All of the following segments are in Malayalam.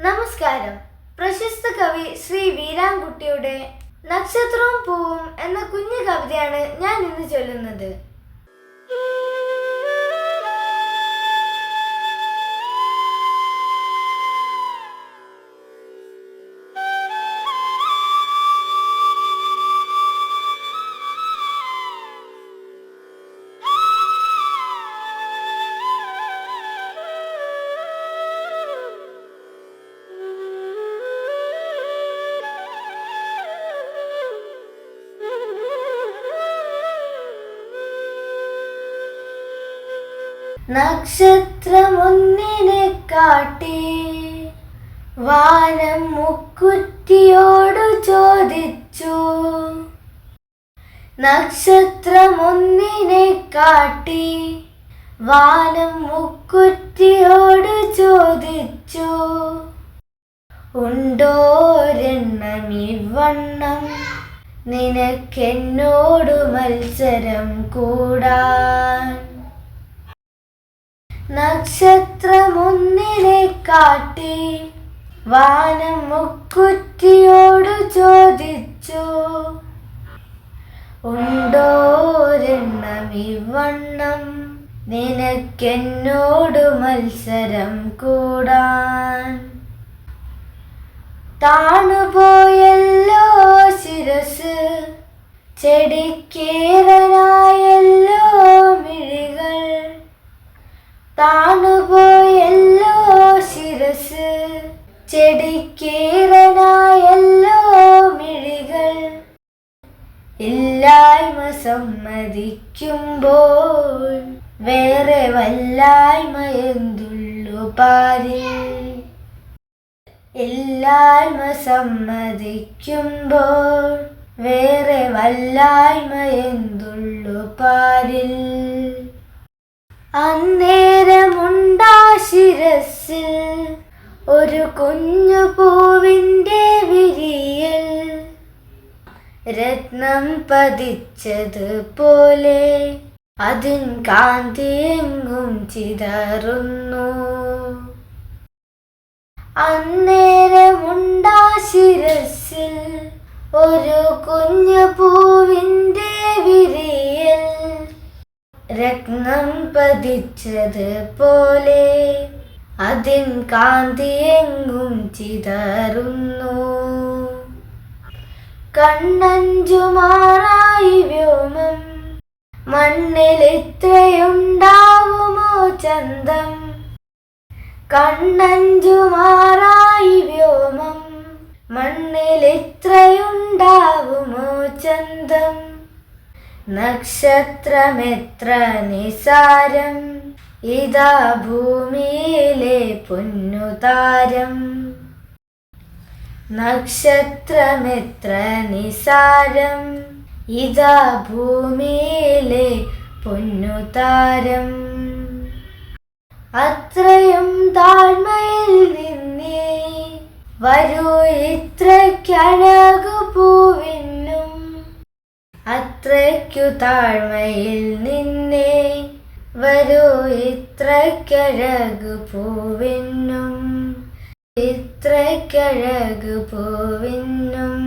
നമസ്കാരം. പ്രശസ്ത കവി ശ്രീ വീരാൻകുട്ടിയുടെ നക്ഷത്രവും പൂവും എന്ന കുഞ്ഞു കവിതയാണ് ഞാൻ ഇന്ന് ചൊല്ലുന്നത്. നക്ഷത്രമൊന്നിനെ കാട്ടി വാനം മുക്കുറ്റിയോടു ചോദിച്ചു. നക്ഷത്രമൊന്നിനെ കാട്ടി വാനം മുക്കുറ്റിയോട് ചോദിച്ചു. ഉണ്ടോരെണ്ണം ഇവണ്ണം നിനക്കെന്നോടു മത്സരം കൂടാൻ നക്ഷത്രമൊന്നിനെ കാട്ടി വാനം മുക്കുറ്റിയോട് ചോദിച്ചു. ഉണ്ടോരെണ്ണം ഇവണ്ണം നിനക്കെന്നോടു മത്സരം കൂടാൻ? താണുപോയല്ലോ ശിരസ് ചെടിക്കേറനായല്ലോ സമ്മതിക്കുമ്പോൾ വേറെ വല്ലായ്മ എന്തുള്ളു പാരി. ഇല്ലായ്മ സമ്മതിക്കുമ്പോൾ വേറെ വല്ലായ്മ എന്തുള്ളു പാരിൽ അന്നേരമുണ്ടാ ശിരസിൽ ഒരു കുഞ്ഞു രത്നം പതിച്ചതുപോലെ അതിൻ കാന്തി എങ്ങും ചിതറുന്നു. അന്നേരമുണ്ടാ ശിരസിൽ ഒരു കുഞ്ഞു പൂവിന്റെ വിരിയൽ രത്നം പതിച്ചതുപോലെ അതിൻ കാന്തി എങ്ങും ചിതറുന്നു. കണ്ണഞ്ചുമാറായി വ്യോമം. മണ്ണിൽ ഇത്രയുണ്ടാവുമോ ചന്തം? കണ്ണഞ്ചുമാറായി വ്യോമം. മണ്ണിൽ ഇത്രയുണ്ടാവുമോ ചന്തം? നക്ഷത്രമെത്ര നിസാരം? ഇതാ ഭൂമിയിലെ പൊന്നുതാരം. നക്ഷത്രമെത്ര നിസാരം ഇതാ ഭൂമിയിലെ പൊന്നുതാരം. അത്രയും താഴ്മയിൽ നിന്നേ വരൂ ഇത്രയ്ക്കഴകു പൂവിനും അത്രയ്ക്കു താഴ്മയിൽ നിന്നേ വരൂ ഇത്രയ്ക്കഴകു പൂവിനും ഇത്രയ്ക്കഴകു പോവിന്നും.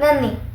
നന്ദി.